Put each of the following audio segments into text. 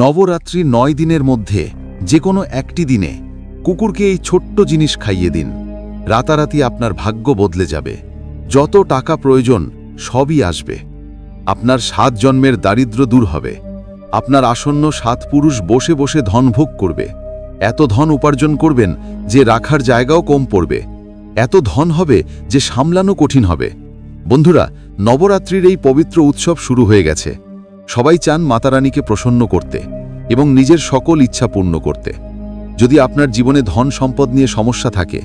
নবরাত্রি নয় দিনের মধ্যে, যে কোনো একটি দিনে, কুকুরকে এই ছোট্ট জিনিস খাইয়ে দিন। রাতারাতি আপনার ভাগ্য বদলে যাবে। যত টাকা প্রয়োজন, সবই আসবে। আপনার সাত জন্মের দারিদ্র্য দূর হবে। আপনার আসন্ন সাত পুরুষ বসে বসে ধন ভোগ করবে। এত ধন উপার্জন করবেন যে রাখার জায়গাও কম পড়বে। এত ধন হবে যে সামলানো কঠিন হবে। বন্ধুরা, নবরাত্রির এই পবিত্র উৎসব শুরু হয়ে গেছে। সবাই চান মাতারানীকে প্রসন্ন করতে এবং নিজের সকল ইচ্ছা পূর্ণ করতে। যদি আপনার জীবনে ধন সম্পদ নিয়ে সমস্যা থাকে,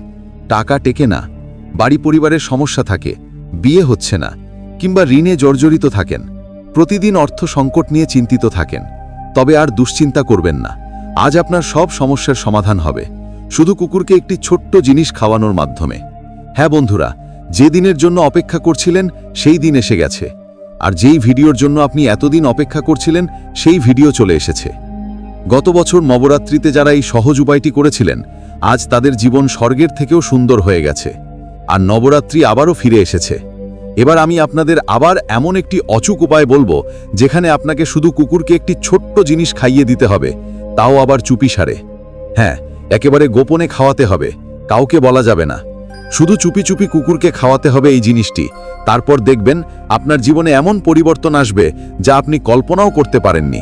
টাকা টেকে না, বাড়ি পরিবারের সমস্যা থাকে, বিয়ে হচ্ছে না, কিংবা ঋণে জর্জরিত থাকেন, প্রতিদিন অর্থ সংকট নিয়ে চিন্তিত থাকেন, তবে আর দুশ্চিন্তা করবেন না। আজ আপনার সব সমস্যার সমাধান হবে। শুধু কুকুরকে একটি ছোট্ট জিনিস খাওয়ানোর মাধ্যমে। হ্যাঁ বন্ধুরা, যে দিনের জন্য অপেক্ষা করছিলেন, সেই দিন এসে গেছে। আর যেই ভিডিওর জন্য আপনি এতদিন অপেক্ষা করছিলেন, সেই ভিডিও চলে এসেছে। গত বছর নবরাত্রিতে যারা এই সহজ উপায়টি করেছিলেন, আজ তাদের জীবন স্বর্গের থেকেও সুন্দর হয়ে গেছে। আর নবরাত্রি আবারও ফিরে এসেছে। এবার আমি আপনাদের আবার এমন একটি অচুক উপায় বলব, যেখানে আপনাকে শুধু কুকুরকে একটি ছোট্ট জিনিস খাইয়ে দিতে হবে, তাও আবার চুপি সারে। হ্যাঁ একেবারে গোপনে খাওয়াতে হবে, কাউকে বলা যাবে না। শুধু চুপি চুপি কুকুরকে খাওয়াতে হবে এই জিনিসটি। তারপর দেখবেন আপনার জীবনে এমন পরিবর্তন আসবে যা আপনি কল্পনাও করতে পারেননি।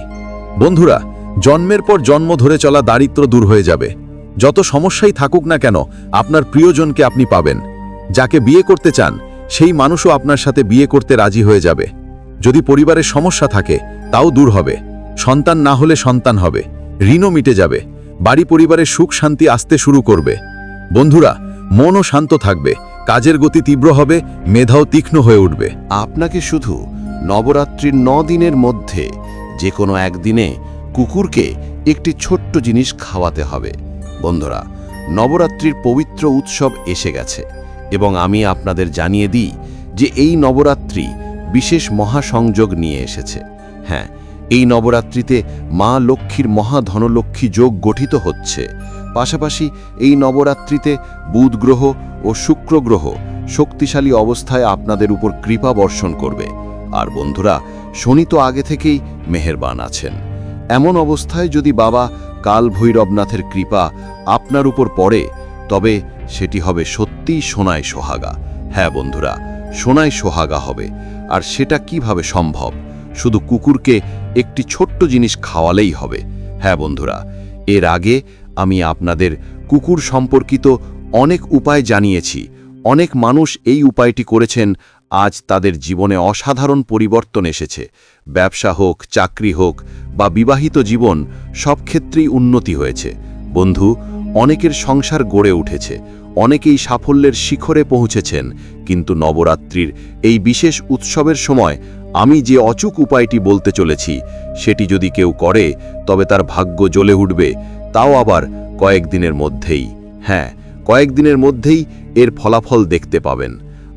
বন্ধুরা, জন্মের পর জন্ম ধরে চলা দারিদ্র দূর হয়ে যাবে। যত সমস্যাই থাকুক না কেন, আপনার প্রিয়জনকে আপনি পাবেন। যাকে বিয়ে করতে চান, সেই মানুষও আপনার সাথে বিয়ে করতে রাজি হয়ে যাবে। যদি পরিবারের সমস্যা থাকে, তাও দূর হবে। সন্তান না হলে সন্তান হবে। ঋণও মিটে যাবে। বাড়ি পরিবারের সুখ শান্তি আসতে শুরু করবে। বন্ধুরা মনও শান্ত থাকবে, কাজের গতি তীব্র হবে, মেধাও তীক্ষ্ণ হয়ে উঠবে। আপনাকে শুধু নবরাত্রির ন দিনের মধ্যে যে কোনো একদিনে কুকুরকে একটি ছোট্ট জিনিস খাওয়াতে হবে। বন্ধুরা, নবরাত্রির পবিত্র উৎসব এসে গেছে এবং আমি আপনাদের জানিয়ে দিই যে এই নবরাত্রি বিশেষ মহাসংযোগ নিয়ে এসেছে। হ্যাঁ এই নবরাত্রিতে মা লক্ষ্মীর মহাধনলক্ষ্মী যোগ গঠিত হচ্ছে। পাশাপাশি এই নবরাত্রিতে বুধ গ্রহ ও শুক্র গ্রহ শক্তিশালী অবস্থায় আপনাদের উপর কৃপা বর্ষণ করবে। আর বন্ধুরা, শনি তো আগে থেকেই মেহেরবান আছেন। এমন অবস্থায় যদি বাবা কাল ভৈরবনাথের কৃপা আপনার উপর পড়ে, তবে সেটি হবে সত্যিই সোনায় সোহাগা। হ্যাঁ বন্ধুরা সোনায় সোহাগা হবে। আর সেটা কীভাবে সম্ভব? শুধু কুকুরকে একটি ছোট্ট জিনিস খাওয়ালেই হবে। হ্যাঁ বন্ধুরা, এর আগে আমি আপনাদের কুকুর সম্পর্কিত অনেক উপায় জানিয়েছি। অনেক মানুষ এই উপায়টি করেছেন, আজ তাদের জীবনে অসাধারণ পরিবর্তন এসেছে। ব্যবসা হোক, চাকরি হোক বা বিবাহিত জীবন, সব ক্ষেত্রেই উন্নতি হয়েছে। বন্ধু, অনেকের সংসার গড়ে উঠেছে, অনেকেই সাফল্যের শিখরে পৌঁছেছেন, কিন্তু নবরাত্রির এই বিশেষ উৎসবের সময় আমি যে অচুক উপায়টি বলতে চলেছি, সেটি যদি কেউ করে, তবে তার ভাগ্য জ্বলে উঠবে। তাও আবার কয়েকদিনের মধ্যেই। হ্যাঁ কয়েকদিনের মধ্যেই এর ফলাফল দেখতে পাবেন।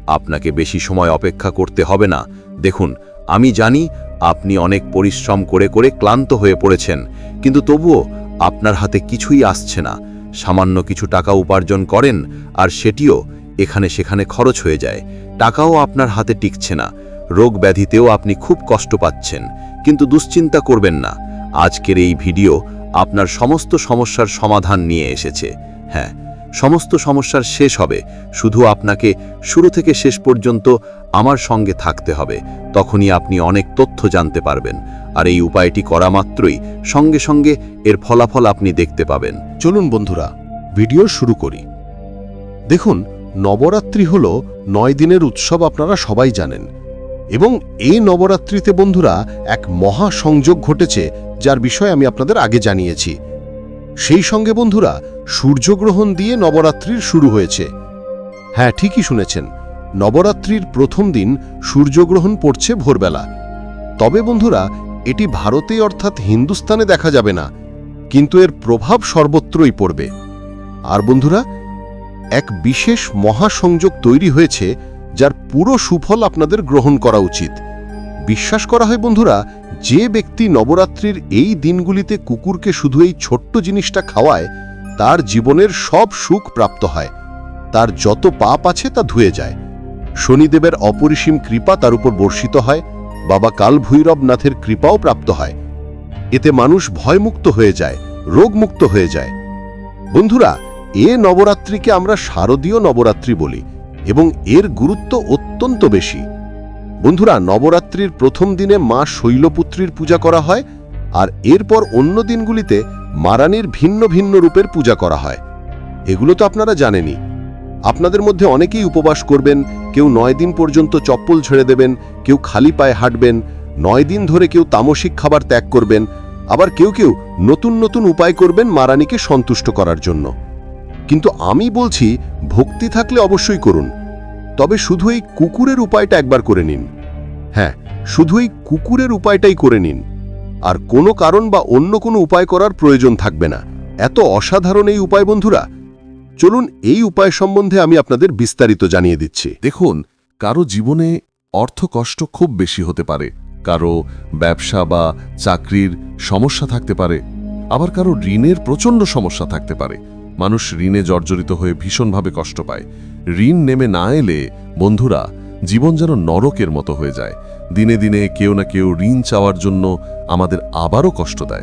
আপনাকে বেশি সময় অপেক্ষা করতে হবে না। দেখুন, আমি জানি আপনি অনেক পরিশ্রম করে করে ক্লান্ত হয়ে পড়েছেন, কিন্তু তবুও আপনার হাতে কিছুই আসছে না। সামান্য কিছু টাকা উপার্জন করেন আর সেটিও এখানে সেখানে খরচ হয়ে যায়। টাকাও আপনার হাতে টিকছে না। রোগ ব্যাধিতেও আপনি খুব কষ্ট পাচ্ছেন। কিন্তু দুশ্চিন্তা করবেন না। আজকের এই ভিডিও আপনার সমস্ত সমস্যার সমাধান নিয়ে এসেছে। হ্যাঁ সমস্ত সমস্যার শেষ হবে। শুধু আপনাকে শুরু থেকে শেষ পর্যন্ত আমার সঙ্গে থাকতে হবে। তখনই আপনি অনেক তথ্য জানতে পারবেন। আর এই উপায়টি করা মাত্রই সঙ্গে সঙ্গে এর ফলাফল আপনি দেখতে পাবেন। চলুন বন্ধুরা, ভিডিও শুরু করি। দেখুন, নবরাত্রি হল নয় দিনের উৎসব আপনারা সবাই জানেন। এবং এই নবরাত্রিতে বন্ধুরা এক মহা সংযোগ ঘটেছে যার বিষয়ে আমি আপনাদের আগে জানিয়েছি। সেই সঙ্গে বন্ধুরা, সূর্যগ্রহণ দিয়ে নবরাত্রির শুরু হয়েছে। হ্যাঁ ঠিকই শুনেছেন। নবরাত্রির প্রথম দিন সূর্যগ্রহণ পড়ছে ভোরবেলা। তবে বন্ধুরা, এটি ভারতে অর্থাৎ হিন্দুস্তানে দেখা যাবে না, কিন্তু এর প্রভাব সর্বত্রই পড়বে। আর বন্ধুরা, এক বিশেষ মহাসংযোগ তৈরি হয়েছে, যার পুরো সুফল আপনাদের গ্রহণ করা উচিত। বিশ্বাস করা হয়, বন্ধুরা, যে ব্যক্তি নবরাত্রির এই দিনগুলিতে কুকুরকে শুধু এই ছোট্ট জিনিসটা খাওয়ায়, তার জীবনের সব সুখ প্রাপ্ত হয়। তার যত পাপ আছে তা ধুয়ে যায়। শনিদেবের অপরিসীম কৃপা তার উপর বর্ষিত হয়, বাবা কাল ভৈরবনাথের কৃপাও প্রাপ্ত হয়। এতে মানুষ ভয়মুক্ত হয়ে যায়, রোগমুক্ত হয়ে যায়। বন্ধুরা, এ নবরাত্রিকে আমরা শারদীয় নবরাত্রি বলি এবং এর গুরুত্ব অত্যন্ত বেশি। বন্ধুরা, নবরাত্রির প্রথম দিনে মা শৈলপুত্রীর পূজা করা হয় আর এরপর অন্য দিনগুলিতে মারানির ভিন্ন ভিন্ন রূপের পূজা করা হয়। এগুলো তো আপনারা জানেনই। আপনাদের মধ্যে অনেকেই উপবাস করবেন, কেউ নয় দিন পর্যন্ত চপ্পল ছেড়ে দেবেন, কেউ খালি পায়ে হাঁটবেন, নয় দিন ধরে কেউ তামসিক খাবার ত্যাগ করবেন, আবার কেউ কেউ নতুন নতুন উপায় করবেন মারানিকে সন্তুষ্ট করার জন্য। কিন্তু আমি বলছি, ভক্তি থাকলে অবশ্যই করুন। তবে শুধু এই কুকুরের উপায়টা একবার করে নিন। হ্যাঁ শুধু এই কুকুরের উপায়টাই করে নিন। আর কোনো কারণ বা অন্য কোনো উপায় করার প্রয়োজন থাকবে না। এত অসাধারণ এই উপায়, বন্ধুরা। চলুন এই উপায় সম্বন্ধে আমি আপনাদের বিস্তারিত জানিয়ে দিচ্ছি। দেখুন, কারও জীবনে অর্থ কষ্ট খুব বেশি হতে পারে। কারও ব্যবসা বা চাকরির সমস্যা থাকতে পারে। আবার কারও ঋণের প্রচণ্ড সমস্যা থাকতে পারে। মানুষ ঋণে জর্জরিত হয়ে ভীষণভাবে কষ্ট পায়। ঋণ নেমে না এলে, বন্ধুরা জীবন যেন নরকের মতো হয়ে যায়। দিনে দিনে কেউ না কেউ ঋণ চাওয়ার জন্য আমাদের আবারও কষ্ট দেয়।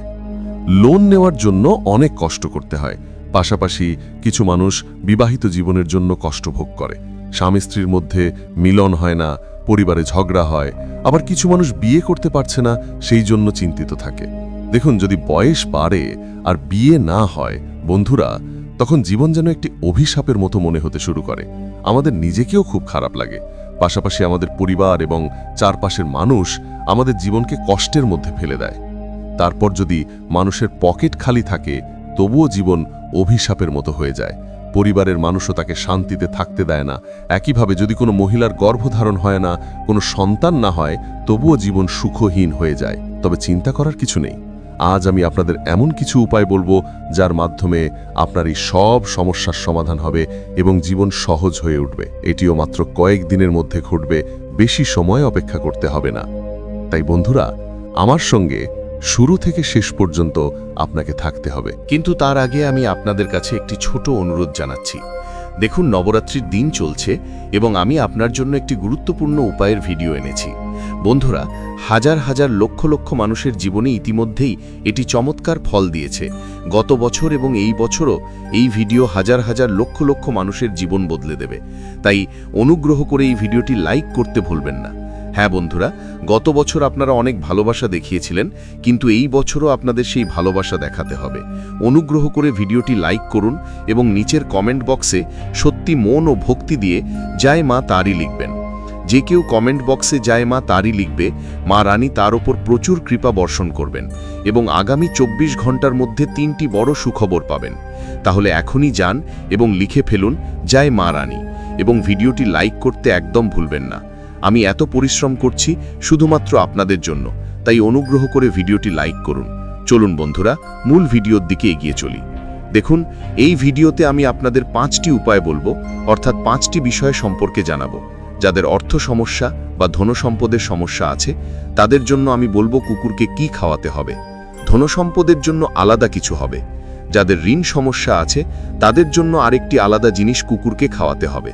লোন নেওয়ার জন্য অনেক কষ্ট করতে হয়। পাশাপাশি কিছু মানুষ বিবাহিত জীবনের জন্য কষ্ট ভোগ করে। স্বামী স্ত্রীর মধ্যে মিলন হয় না, পরিবারে ঝগড়া হয়, আবার কিছু মানুষ বিয়ে করতে পারছে না, সেই জন্য চিন্তিত থাকে। দেখুন, যদি বয়স বাড়ে আর বিয়ে না হয়, বন্ধুরা, তখন জীবন যেন একটি অভিশাপের মতো মনে হতে শুরু করে। আমাদের নিজেকেও খুব খারাপ লাগে। পাশাপাশি আমাদের পরিবার এবং চারপাশের মানুষ আমাদের জীবনকে কষ্টের মধ্যে ফেলে দেয়। তারপর যদি মানুষের পকেট খালি থাকে, তবুও জীবন অভিশাপের মতো হয়ে যায়। পরিবারের মানুষও তাকে শান্তিতে থাকতে দেয় না। একইভাবে যদি কোনো মহিলার গর্ভধারণ হয় না, কোনো সন্তান না হয়, তবুও জীবন সুখহীন হয়ে যায়। তবে চিন্তা করার কিছু নেই। আজ আমি আপনাদের এমন কিছু উপায় বলব যার মাধ্যমে আপনার এই সব সমস্যার সমাধান হবে এবং জীবন সহজ হয়ে উঠবে। এটিও মাত্র কয়েক দিনের মধ্যে ঘটবে, বেশি সময় অপেক্ষা করতে হবে না। তাই বন্ধুরা, আমার সঙ্গে শুরু থেকে শেষ পর্যন্ত আপনাকে থাকতে হবে। কিন্তু তার আগে আমি আপনাদের কাছে একটি ছোট অনুরোধ জানাচ্ছি। দেখুন, নবরাত্রির দিন চলছে এবং আমি আপনার জন্য একটি গুরুত্বপূর্ণ উপায়ের ভিডিও এনেছি। বন্ধুরা, হাজার হাজার লক্ষ লক্ষ মানুষের জীবনে ইতিমধ্যেই এটি চমৎকার ফল দিয়েছে। গত বছর এবং এই বছরও এই ভিডিও হাজার হাজার লক্ষ লক্ষ মানুষের জীবন বদলে দেবে। তাই অনুগ্রহ করে এই ভিডিওটি লাইক করতে ভুলবেন না। হ্যাঁ বন্ধুরা, গত বছর আপনারা অনেক ভালোবাসা দেখিয়েছিলেন, কিন্তু এই বছরও আপনাদের সেই ভালোবাসা দেখাতে হবে। অনুগ্রহ করে ভিডিওটি লাইক করুন এবং নিচের কমেন্ট বক্সে সত্যি মন ও ভক্তি দিয়ে যায় মা তারই লিখবেন। যে কেউ কমেন্ট বক্সে যায় মা তারই লিখবে, মা রানী তার ওপর প্রচুর কৃপা বর্ষণ করবেন এবং আগামী চব্বিশ ঘণ্টার মধ্যে তিনটি বড় সুখবর পাবেন। তাহলে এখনই যান এবং লিখে ফেলুন যায় মা রানী এবং ভিডিওটি লাইক করতে একদম ভুলবেন না। আমি এত পরিশ্রম করছি শুধুমাত্র আপনাদের জন্য, তাই অনুগ্রহ করে ভিডিওটি লাইক করুন। চলুন বন্ধুরা, মূল ভিডিওর দিকে এগিয়ে চলি। দেখুন, এই ভিডিওতে আমি আপনাদের পাঁচটি উপায় বলব, অর্থাৎ পাঁচটি বিষয় সম্পর্কে জানাব। যাদের অর্থ সমস্যা বা ধনসম্পদের সমস্যা আছে, তাদের জন্য আমি বলব কুকুরকে কি খাওয়াতে হবে। ধনসম্পদের জন্য আলাদা কিছু হবে। যাদের ঋণ সমস্যা আছে, তাদের জন্য আরেকটি আলাদা জিনিস কুকুরকে খাওয়াতে হবে।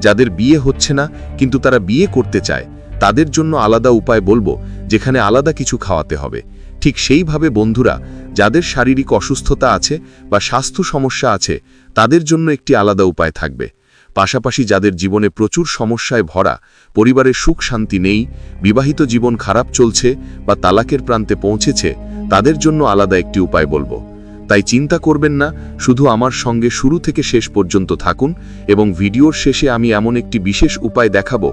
যাদের বিয়ে হচ্ছে না, কিন্তু তারা বিয়ে করতে চায়, তাদের জন্য আলাদা উপায় বলব, যেখানে আলাদা কিছু খাওয়াতে হবে। ঠিক সেইভাবে বন্ধুরা, যাদের শারীরিক অসুস্থতা আছে বা স্বাস্থ্য সমস্যা আছে, তাদের জন্য একটি আলাদা উপায় থাকবে। পাশাপাশি যাদের জীবনে প্রচুর সমস্যায় ভরা পরিবারের সুখ শান্তি নেই, বিবাহিত জীবন খারাপ চলছে বা তালাকের প্রান্তে পৌঁছেছে, তাদের জন্য আলাদা একটি উপায় বলব। তাই চিন্তা করবেন না, শুধু আমার সঙ্গে শুরু থেকে শেষ পর্যন্ত থাকুন এবং ভিডিওর শেষে আমি এমন একটি বিশেষ উপায় দেখাবো।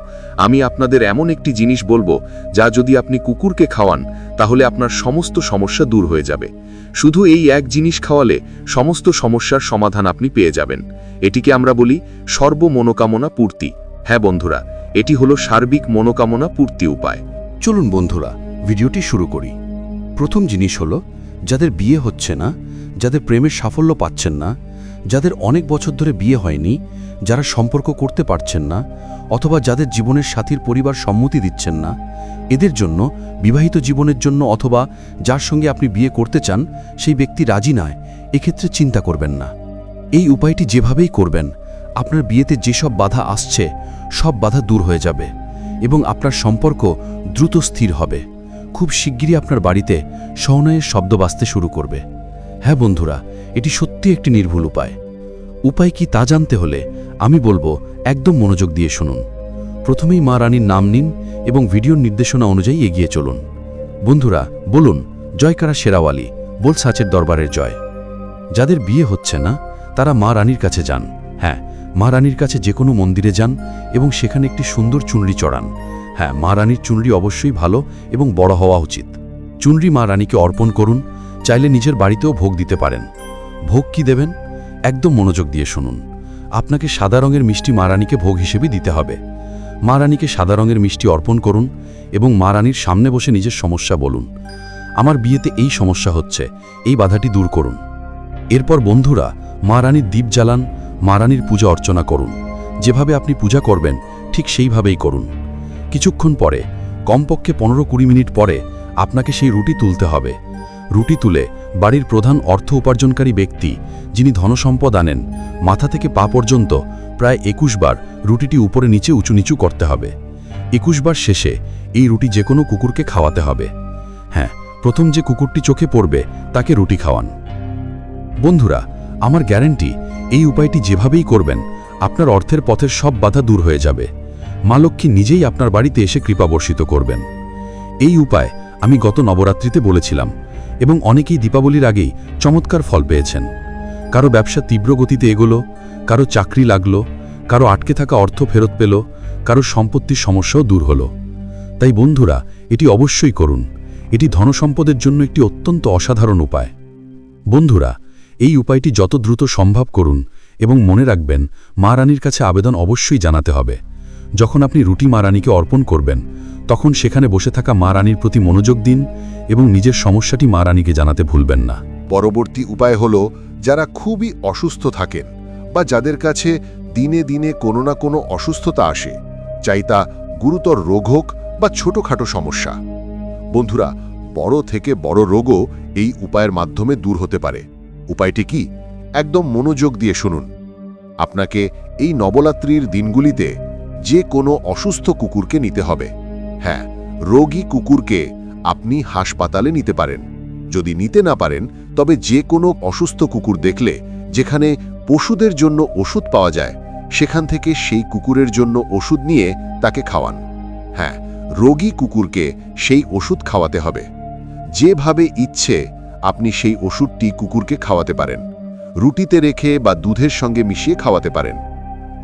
আমি আপনাদের এমন একটি জিনিস বলব, যা যদি আপনি কুকুরকে খাওয়ান, তাহলে আপনার সমস্ত সমস্যা দূর হয়ে যাবে। শুধু এই এক জিনিস খাওয়ালে সমস্ত সমস্যার সমাধান আপনি পেয়ে যাবেন। এটিকে আমরা বলি সর্বমনোকামনা পূর্তি। হ্যাঁ বন্ধুরা, এটি হলো সার্বিক মনোকামনা পূর্তি উপায়। চলুন বন্ধুরা, ভিডিওটি শুরু করি। প্রথম জিনিস হলো, যাদের বিয়ে হচ্ছে না যাদের প্রেমের সাফল্য পাচ্ছেন না, যাদের অনেক বছর ধরে বিয়ে হয়নি, যারা সম্পর্ক করতে পারছেন না, অথবা যাদের জীবনের সাথীর পরিবার সম্মতি দিচ্ছেন না, এদের জন্য, বিবাহিত জীবনের জন্য অথবা যার সঙ্গে আপনি বিয়ে করতে চান, সেই ব্যক্তি রাজি নয়, এক্ষেত্রে চিন্তা করবেন না। এই উপায়টি যেভাবেই করবেন, আপনার বিয়েতে যেসব বাধা আসছে, সব বাধা দূর হয়ে যাবে এবং আপনার সম্পর্ক দ্রুত স্থির হবে। খুব শিগগিরই আপনার বাড়িতে সহনয়ের শব্দ বাঁচতে শুরু করবে। হ্যাঁ বন্ধুরা, এটি সত্যি একটি নির্ভুল উপায়। উপায় কি তা জানতে হলে আমি বলব, একদম মনোযোগ দিয়ে শুনুন। প্রথমেই মা রানীর নাম নিন এবং ভিডিওর নির্দেশনা অনুযায়ী এগিয়ে চলুন। বন্ধুরা, বলুন জয়কারা শেরাওয়ালি বল সাচের দরবারের জয়। যাদের বিয়ে হচ্ছে না, তারা মা রানীর কাছে যান। হ্যাঁ মা রানীর কাছে যে কোনো মন্দিরে যান এবং সেখানে একটি সুন্দর চুনরি চড়ান। হ্যাঁ মা রানীর চুনরি অবশ্যই ভালো এবং বড় হওয়া উচিত। চুনরি মা রানীকে অর্পণ করুন চাইলে নিজের বাড়িতেও ভোগ দিতে পারেন। ভোগ কি দেবেন? একদম মনোযোগ দিয়ে শুনুন। আপনাকে সাদা রঙের মিষ্টি মারানিকে ভোগ হিসেবে দিতে হবে। মা রানীকে সাদা রঙের মিষ্টি অর্পণ করুন এবং মা রানীর সামনে বসে নিজের সমস্যা বলুন। আমার বিয়েতে এই সমস্যা হচ্ছে, এই বাধাটি দূর করুন। এরপর বন্ধুরা, মা রানীর দ্বীপ জ্বালান, মা রানীর পূজা অর্চনা করুন। যেভাবে আপনি পূজা করবেন, ঠিক সেইভাবেই করুন। কিছুক্ষণ পরে, কমপক্ষে পনেরো কুড়ি মিনিট পরে, আপনাকে সেই রুটি তুলতে হবে। রুটি তুলে বাড়ির প্রধান অর্থ উপার্জনকারী ব্যক্তি, যিনি ধনসম্পদ আনেন, মাথা থেকে পা পর্যন্ত প্রায় একুশ বার রুটিটি উপরে নিচে উঁচু নিচু করতে হবে। একুশ বার শেষে এই রুটি যে কোনো কুকুরকে খাওয়াতে হবে। হ্যাঁ প্রথম যে কুকুরটি চোখে পড়বে, তাকে রুটি খাওয়ান। বন্ধুরা, আমার গ্যারেন্টি, এই উপায়টি যেভাবেই করবেন, আপনার অর্থের পথের সব বাধা দূর হয়ে যাবে। মা লক্ষ্মী নিজেই আপনার বাড়িতে এসে কৃপা বর্ষিত করবেন। এই উপায় আমি গত নবরাত্রিতে বলেছিলাম। এবং অনেকেই দীপাবলির আগেই চমৎকার ফল পেয়েছেন। কারও ব্যবসা তীব্র গতিতে এগোলো, কারও চাকরি লাগল, কারও আটকে থাকা অর্থ ফেরত পেল, কারও সম্পত্তির সমস্যাও দূর হলো। তাই বন্ধুরা, এটি অবশ্যই করুন। এটি ধনসম্পদের জন্য একটি অত্যন্ত অসাধারণ উপায়। বন্ধুরা, এই উপায়টি যত দ্রুত সম্ভব করুন এবং মনে রাখবেন, মা রানীর কাছে আবেদন অবশ্যই জানাতে হবে। যখন আপনি রুটি মা রানীকে অর্পণ করবেন, তখন সেখানে বসে থাকা মা রানীর প্রতি মনোযোগ দিন এবং নিজের সমস্যাটি মা রানীকে জানাতে ভুলবেন না। পরবর্তী উপায় হল, যারা খুবই অসুস্থ থাকেন বা যাদের কাছে দিনে দিনে কোনো না কোনো অসুস্থতা আসে, চাই তা গুরুতর রোগ হোক বা ছোটখাটো সমস্যা। বন্ধুরা, বড় থেকে বড় রোগও এই উপায়ের মাধ্যমে দূর হতে পারে। উপায়টি কি? একদম মনোযোগ দিয়ে শুনুন। আপনাকে এই নবরাত্রির দিনগুলিতে যে কোনো অসুস্থ কুকুরকে নিতে হবে। হ্যাঁ রোগী কুকুরকে আপনি হাসপাতালে নিতে পারেন। যদি নিতে না পারেন, তবে যে কোনো অসুস্থ কুকুর দেখলে, যেখানে পশুদের জন্য ওষুধ পাওয়া যায়, সেখান থেকে সেই কুকুরের জন্য ওষুধ নিয়ে তাকে খাওয়ান। হ্যাঁ রোগী কুকুরকে সেই ওষুধ খাওয়াতে হবে। যেভাবে ইচ্ছে, আপনি সেই ওষুধটি কুকুরকে খাওয়াতে পারেন। রুটিতে রেখে বা দুধের সঙ্গে মিশিয়ে খাওয়াতে পারেন।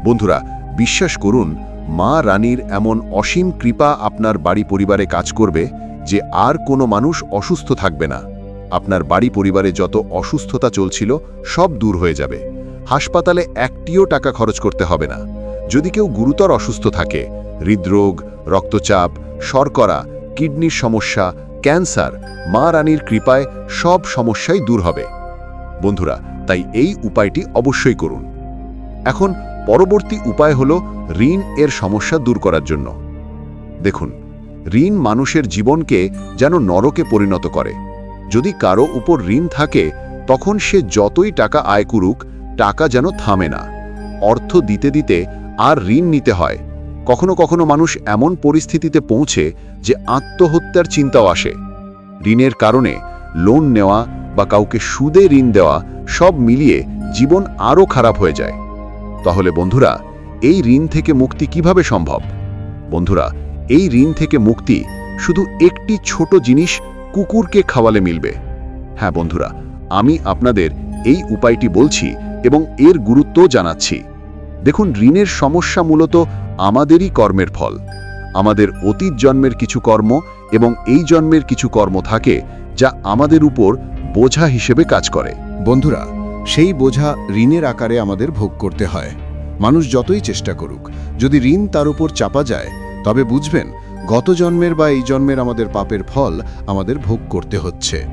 বন্ধুরা, বিশ্বাস করুন মা রানীর এমন অসীম কৃপা আপনার বাড়ি পরিবারে কাজ করবে যে আর কোনো মানুষ অসুস্থ থাকবে না। আপনার বাড়ি পরিবারে যত অসুস্থতা চলছিল, সব দূর হয়ে যাবে। হাসপাতালে একটিও টাকা খরচ করতে হবে না। যদি কেউ গুরুতর অসুস্থ থাকে, হৃদরোগ, রক্তচাপ, শর্করা, কিডনির সমস্যা, ক্যান্সার, মা রানীর কৃপায় সব সমস্যাই দূর হবে। বন্ধুরা, তাই এই উপায়টি অবশ্যই করুন। এখন পরবর্তী উপায় হল ঋণ এর সমস্যা দূর করার জন্য। দেখুন, ঋণ মানুষের জীবনকে যেন নরকে পরিণত করে। যদি কারও উপর ঋণ থাকে, তখন সে যতই টাকা আয় করুক, টাকা যেন থামে না। অর্থ দিতে দিতে আর ঋণ নিতে হয়। কখনো কখনো মানুষ এমন পরিস্থিতিতে পৌঁছে যে আত্মহত্যার চিন্তাও আসে। ঋণের কারণে লোন নেওয়া বা কাউকে সুদে ঋণ দেওয়া সব মিলিয়ে জীবন আরও খারাপ হয়ে যায়। তাহলে বন্ধুরা, এই ঋণ থেকে মুক্তি কীভাবে সম্ভব? বন্ধুরা, এই ঋণ থেকে মুক্তি শুধু একটি ছোট জিনিস কুকুরকে খাওয়ালে মিলবে। হ্যাঁ বন্ধুরা, আমি আপনাদের এই উপায়টি বলছি এবং এর গুরুত্ব জানাচ্ছি। দেখুন, ঋণের সমস্যা মূলত আমাদেরই কর্মের ফল। আমাদের অতীত জন্মের কিছু কর্ম এবং এই জন্মের কিছু কর্ম থাকে যা আমাদের উপর বোঝা হিসেবে কাজ করে। বন্ধুরা সেই বোঝা ঋণের আকারে আমাদের ভোগ করতে হয়। মানুষ যতই চেষ্টা করুক, যদি ঋণ তার উপর চাপা যায়, তবে বুঝবেন, গত জন্মের বা এই জন্মের আমাদের পাপের ফল আমাদের ভোগ করতে হচ্ছে।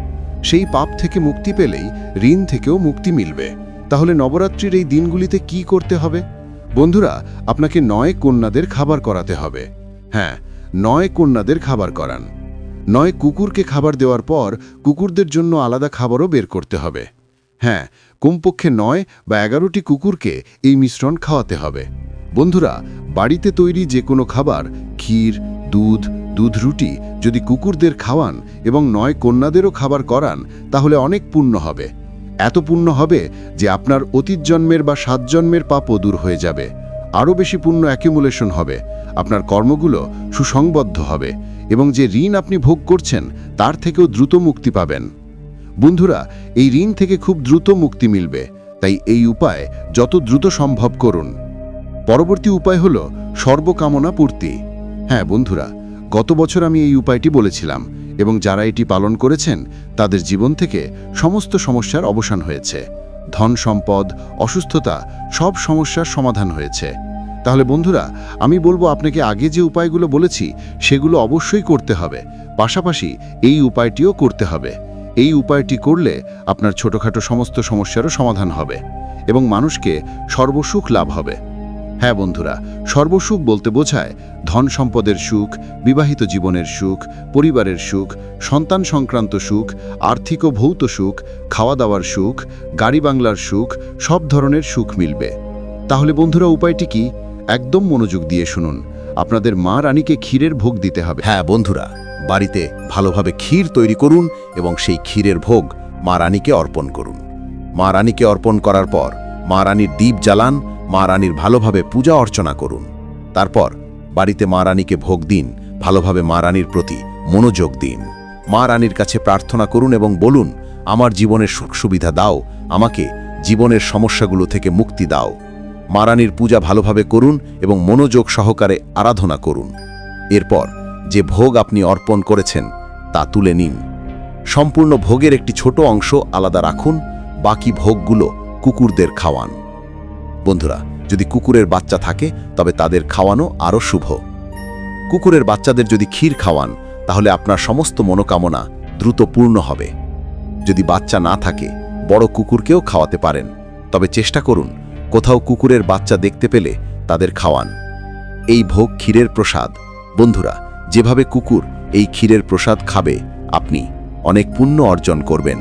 সেই পাপ থেকে মুক্তি পেলেই ঋণ থেকেও মুক্তি মিলবে। তাহলে নবরাত্রির এই দিনগুলিতে কি করতে হবে? বন্ধুরা, আপনাকে নয় কন্যাদের খাবার করাতে হবে। হ্যাঁ নয় কন্যাদের খাবার করান। নয় কুকুরকে খাবার দেওয়ার পর কুকুরদের জন্য আলাদা খাবারও বের করতে হবে। হ্যাঁ কমপক্ষে নয় বা এগারোটি কুকুরকে এই মিশ্রণ খাওয়াতে হবে। বন্ধুরা, বাড়িতে তৈরি যে কোনো খাবার, ক্ষীর, দুধ দুধ রুটি, যদি কুকুরদের খাওয়ান এবং নয় কন্যাদেরও খাবার করান, তাহলে অনেক পুণ্য হবে। এত পুণ্য হবে যে আপনার অতীত জন্মের বা সাত জন্মের পাপও দূর হয়ে যাবে। আরও বেশি পুণ্য অ্যাকিমুলেশন হবে। আপনার কর্মগুলো সুসংবদ্ধ হবে এবং যে ঋণ আপনি ভোগ করছেন, তার থেকেও দ্রুত মুক্তি পাবেন। বন্ধুরা, এই ঋণ থেকে খুব দ্রুত মুক্তি মিলবে, তাই এই উপায় যত দ্রুত সম্ভব করুন। পরবর্তী উপায় হল সর্বকামনা পূর্তি। হ্যাঁ বন্ধুরা, গত বছর আমি এই উপায়টি বলেছিলাম এবং যারা এটি পালন করেছেন, তাদের জীবন থেকে সমস্ত সমস্যার অবসান হয়েছে। ধন সম্পদ, অসুস্থতা, সব সমস্যার সমাধান হয়েছে। তাহলে বন্ধুরা, আমি বলব আপনাকে আগে যে উপায়গুলো বলেছি, সেগুলো অবশ্যই করতে হবে। পাশাপাশি এই উপায়টিও করতে হবে। এই উপায়টি করলে আপনার ছোটখাটো সমস্ত সমস্যারও সমাধান হবে এবং মানুষকে সর্বসুখ লাভ হবে। হ্যাঁ বন্ধুরা, সর্বসুখ বলতে বোঝায় ধন সম্পদের সুখ, বিবাহিত জীবনের সুখ, পরিবারের সুখ, সন্তান সংক্রান্ত সুখ, আর্থিক ও ভৌত সুখ, খাওয়া দাওয়ার সুখ, গাড়ি বাংলার সুখ, সব ধরনের সুখ মিলবে। তাহলে বন্ধুরা উপায়টি কি? একদম মনোযোগ দিয়ে শুনুন। আপনাদের মা রানীকে ক্ষীরের ভোগ দিতে হবে। হ্যাঁ বন্ধুরা বাড়িতে ভালোভাবে ক্ষীর তৈরি করুন এবং সেই ক্ষীরের ভোগ মা রানীকে অর্পণ করুন। মা রানীকে অর্পণ করার পর মা রানীর দ্বীপ জ্বালান, মা রানীর ভালোভাবে পূজা অর্চনা করুন। তারপর বাড়িতে মা রানীকে ভোগ দিন, ভালোভাবে মা রানীর প্রতি মনোযোগ দিন। মা রানীর কাছে প্রার্থনা করুন এবং বলুন, আমার জীবনের সুখ সুবিধা দাও, আমাকে জীবনের সমস্যাগুলো থেকে মুক্তি দাও। মা রানীর পূজা ভালোভাবে করুন এবং মনোযোগ সহকারে আরাধনা করুন। এরপর যে ভোগ আপনি অর্পণ করেছেন, তা তুলে নিন। সম্পূর্ণ ভোগের একটি ছোট অংশ আলাদা রাখুন, বাকি ভোগগুলো কুকুরদের খাওয়ান। বন্ধুরা, যদি কুকুরের বাচ্চা থাকে, তবে তাদের খাওয়ানো আরও শুভ। কুকুরের বাচ্চাদের যদি ক্ষীর খাওয়ান, তাহলে আপনার সমস্ত মনোকামনা দ্রুত পূর্ণ হবে। যদি বাচ্চা না থাকে, বড় কুকুরকেও খাওয়াতে পারেন। তবে চেষ্টা করুন, কোথাও কুকুরের বাচ্চা দেখতে পেলে তাদের খাওয়ান। এই ভোগ ক্ষীরের প্রসাদ। বন্ধুরা যেভাবে কুকুর এই ক্ষীরের প্রসাদ খাবে আপনি অনেক পুণ্য অর্জন করবেন।